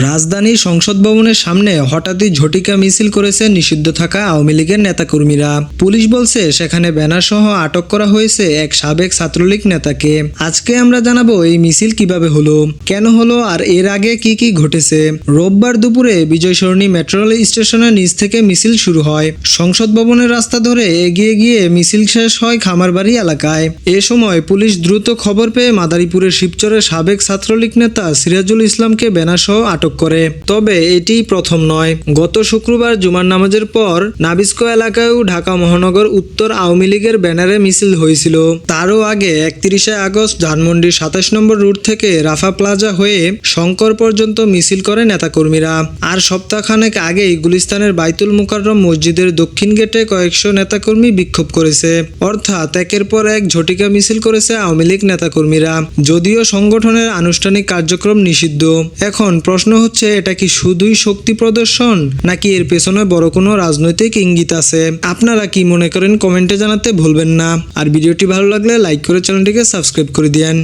রাজধানী সংসদ ভবনের সামনে হঠাৎই ঝটিকা মিছিল করেছে নিষিদ্ধ থাকা আওয়ামী লীগের নেতাকর্মীরা। পুলিশ বলছে, সেখানে ব্যানার সহ আটক করা হয়েছে এক সাবেক ছাত্রলীগ নেতাকে। আজকে আমরা জানাব এই মিছিল কীভাবে হলো, কেন হলো আর এর আগে কি কি ঘটেছে। রোববার দুপুরে বিজয় সরণি মেট্রো রেল স্টেশনের নিচ থেকে মিছিল শুরু হয়। সংসদ ভবনের রাস্তা ধরে এগিয়ে গিয়ে মিছিল শেষ হয় খামারবাড়ি এলাকায়। এ সময় পুলিশ দ্রুত খবর পেয়ে মাদারীপুরের শিবচরের সাবেক ছাত্রলীগ নেতা সিরাজুল ইসলামকে ব্যানারসহ আটক করে। তবে এটি প্রথম নয়। গত শুক্রবার জুমার নামাজের পর নাবিস্কো এলাকায়ও ঢাকা মহানগর উত্তর আওয়ামী লীগের ব্যানারে মিছিল হয়েছিল। তারও আগে একত্রিশে আগস্ট ধানমন্ডির সাতাশ নম্বর রুট থেকে রাফা প্লাজা হয়ে শঙ্কর পর্যন্ত মিছিল করে নেতাকর্মীরা। আর সপ্তাহখানেক আগেই গুলিস্তানের বাইতুল মুকাররম মসজিদের দক্ষিণ গেটে কয়েকশো নেতাকর্মী বিক্ষোভ করেছে। অর্থাৎ একের পর এক ঝটিকা মিছিল করেছে আওয়ামী লীগ নেতাকর্মীরা। যদিও সংগঠনের আনুষ্ঠানিক কার্যক্রম নিষিদ্ধ। এখন প্রশ্ন হচ্ছে, এটা কি শুধুই শক্তি প্রদর্শন, নাকি এর পেছনে বড় কোনো রাজনৈতিক ইঙ্গিত আছে? আপনারা কি মনে করেন কমেন্টে জানাতে ভুলবেন না। আর ভিডিওটি ভালো লাগলে লাইক করে চ্যানেলটিকে সাবস্ক্রাইব করে দিয়েন।